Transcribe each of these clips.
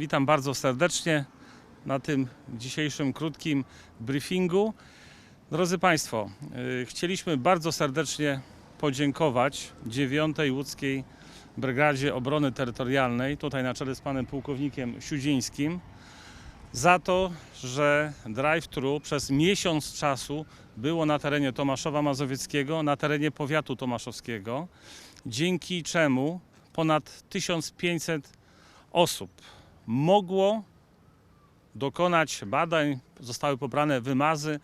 Witam bardzo serdecznie na tym dzisiejszym krótkim briefingu. Drodzy Państwo, y, chcieliśmy bardzo serdecznie podziękować 9 Łódzkiej Brygadzie Obrony Terytorialnej, tutaj na czele z panem pułkownikiem Siudzińskim, za to, że drive-thru przez miesiąc czasu było na terenie Tomaszowa Mazowieckiego, na terenie powiatu tomaszowskiego, dzięki czemu ponad 1500 osób mogło dokonać badań, zostały pobrane wymazy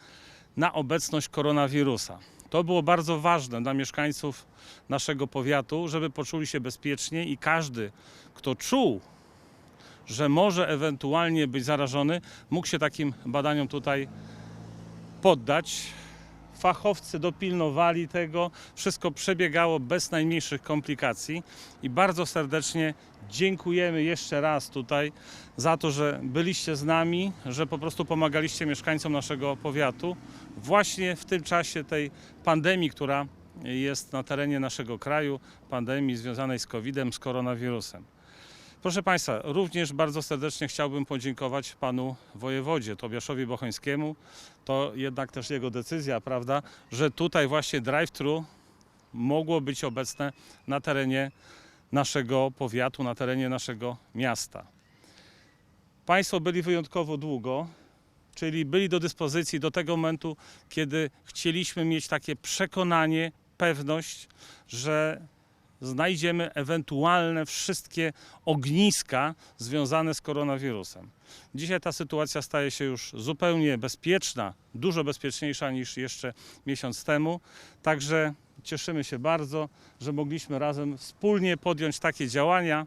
na obecność koronawirusa. To było bardzo ważne dla mieszkańców naszego powiatu, żeby poczuli się bezpiecznie i każdy, kto czuł, że może ewentualnie być zarażony, mógł się takim badaniom tutaj poddać. Fachowcy dopilnowali tego, wszystko przebiegało bez najmniejszych komplikacji i bardzo serdecznie dziękujemy jeszcze raz tutaj za to, że byliście z nami, że po prostu pomagaliście mieszkańcom naszego powiatu właśnie w tym czasie tej pandemii, która jest na terenie naszego kraju, pandemii związanej z COVID-em, z koronawirusem. Proszę Państwa, również bardzo serdecznie chciałbym podziękować panu wojewodzie Tobiaszowi Bochońskiemu. To jednak też jego decyzja, prawda, że tutaj właśnie drive-thru mogło być obecne na terenie naszego powiatu, na terenie naszego miasta. Państwo byli wyjątkowo długo, czyli byli do dyspozycji do tego momentu, kiedy chcieliśmy mieć takie przekonanie, pewność, że znajdziemy ewentualne wszystkie ogniska związane z koronawirusem. Dzisiaj ta sytuacja staje się już zupełnie bezpieczna, dużo bezpieczniejsza niż jeszcze miesiąc temu. Także cieszymy się bardzo, że mogliśmy razem wspólnie podjąć takie działania,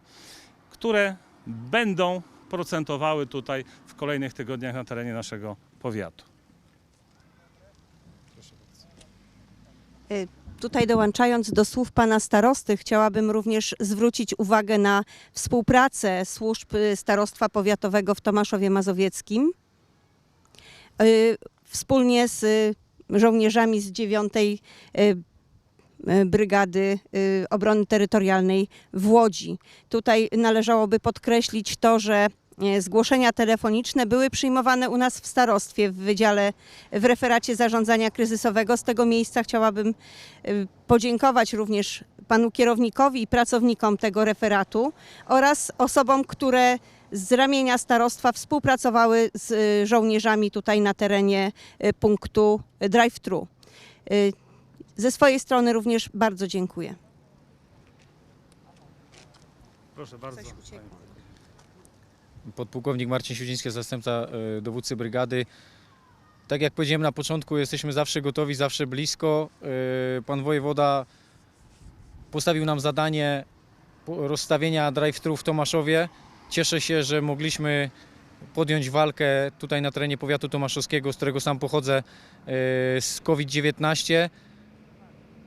które będą procentowały tutaj w kolejnych tygodniach na terenie naszego powiatu. Tutaj dołączając do słów pana starosty, chciałabym również zwrócić uwagę na współpracę służb y, starostwa powiatowego w Tomaszowie Mazowieckim. Y, Wspólnie z y, żołnierzami z 9 Brygady Obrony Terytorialnej w Łodzi. Tutaj należałoby podkreślić to, że zgłoszenia telefoniczne były przyjmowane u nas w starostwie, w wydziale, w referacie zarządzania kryzysowego. Z tego miejsca chciałabym y, podziękować również panu kierownikowi i pracownikom tego referatu oraz osobom, które z ramienia starostwa współpracowały z y, żołnierzami tutaj na terenie punktu drive-thru. Ze swojej strony również bardzo dziękuję. Proszę bardzo. Podpułkownik Marcin Siudziński, zastępca e, dowódcy brygady. Tak jak powiedziałem na początku, jesteśmy zawsze gotowi, zawsze blisko. E, Pan wojewoda postawił nam zadanie rozstawienia drive-thru w Tomaszowie. Cieszę się, że mogliśmy podjąć walkę tutaj na terenie powiatu tomaszowskiego, z którego sam pochodzę, e, z COVID-19.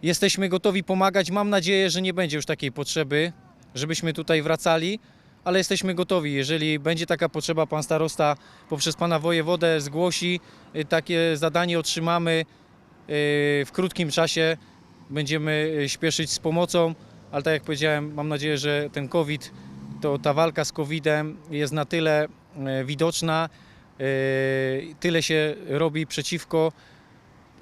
Jesteśmy gotowi pomagać. Mam nadzieję, że nie będzie już takiej potrzeby, żebyśmy tutaj wracali ale jesteśmy gotowi. Jeżeli będzie taka potrzeba, pan starosta poprzez pana wojewodę zgłosi, y, takie zadanie otrzymamy y, w krótkim czasie. Będziemy y, śpieszyć z pomocą, ale tak jak powiedziałem, mam nadzieję, że ten COVID, to ta walka z COVID-em jest na tyle widoczna, tyle się robi przeciwko,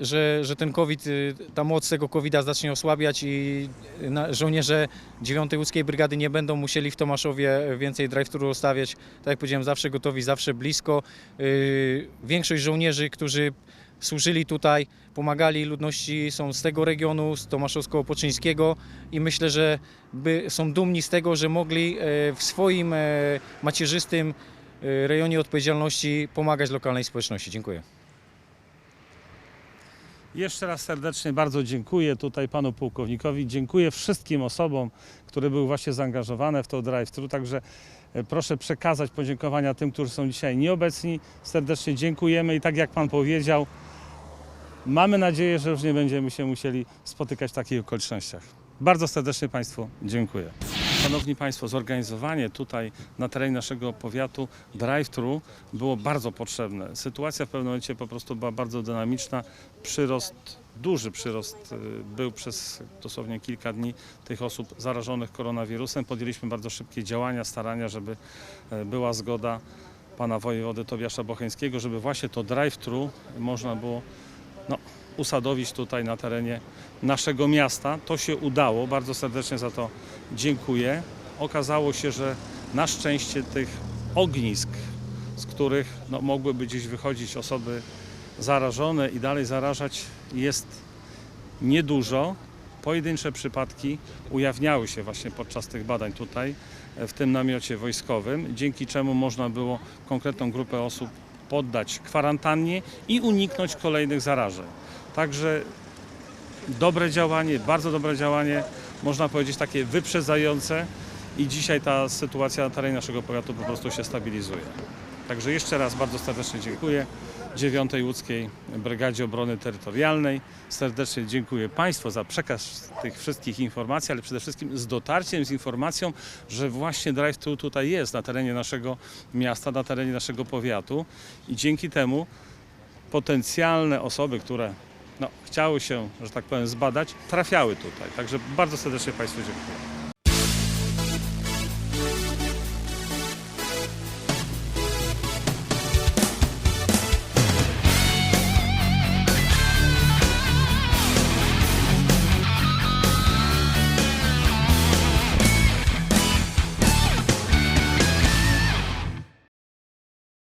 że, że ten COVID, y, ta moc tego COVID-a zacznie osłabiać i na, żołnierze 9 Łódzkiej Brygady nie będą musieli w Tomaszowie więcej drive-thru rozstawiać. Tak jak powiedziałem, zawsze gotowi, zawsze blisko. Y, Większość żołnierzy, którzy służyli tutaj, pomagali ludności, są z tego regionu, z Tomaszowsko-Opoczyńskiego i myślę, że by, są dumni z tego, że mogli w swoim macierzystym rejonie odpowiedzialności pomagać lokalnej społeczności. Dziękuję. Jeszcze raz serdecznie bardzo dziękuję tutaj panu pułkownikowi. Dziękuję wszystkim osobom, które były właśnie zaangażowane w to drive-thru. Także e, proszę przekazać podziękowania tym, którzy są dzisiaj nieobecni. Serdecznie dziękujemy i tak jak pan powiedział, mamy nadzieję, że już nie będziemy się musieli spotykać w takich okolicznościach. Bardzo serdecznie Państwu dziękuję. Szanowni Państwo, zorganizowanie tutaj na terenie naszego powiatu drive-thru było bardzo potrzebne. Sytuacja w pewnym momencie po prostu była bardzo dynamiczna. Przyrost duży przyrost y, był przez dosłownie kilka dni tych osób zarażonych koronawirusem. Podjęliśmy bardzo szybkie działania, starania, żeby e, była zgoda pana wojewody Tobiasza Bocheńskiego, żeby właśnie to drive-thru można było no, usadowić tutaj na terenie naszego miasta. To się udało, bardzo serdecznie za to dziękuję. Okazało się, że na szczęście tych ognisk, z których no, mogłyby gdzieś wychodzić osoby zarażone i dalej zarażać, jest niedużo. Pojedyncze przypadki ujawniały się właśnie podczas tych badań tutaj, e, w tym namiocie wojskowym, dzięki czemu można było konkretną grupę osób poddać kwarantannie i uniknąć kolejnych zarażeń. Także dobre działanie, bardzo dobre działanie, można powiedzieć takie wyprzedzające i dzisiaj ta sytuacja na terenie naszego powiatu po prostu się stabilizuje. Także jeszcze raz bardzo serdecznie dziękuję 9 Łódzkiej Brygadzie Obrony Terytorialnej. Serdecznie dziękuję Państwu za przekaz tych wszystkich informacji, ale przede wszystkim z dotarciem, z informacją, że właśnie drive-thru tutaj jest na terenie naszego miasta, na terenie naszego powiatu i dzięki temu potencjalne osoby, które no, chciały się, że tak powiem, zbadać, trafiały tutaj. Także bardzo serdecznie Państwu dziękuję.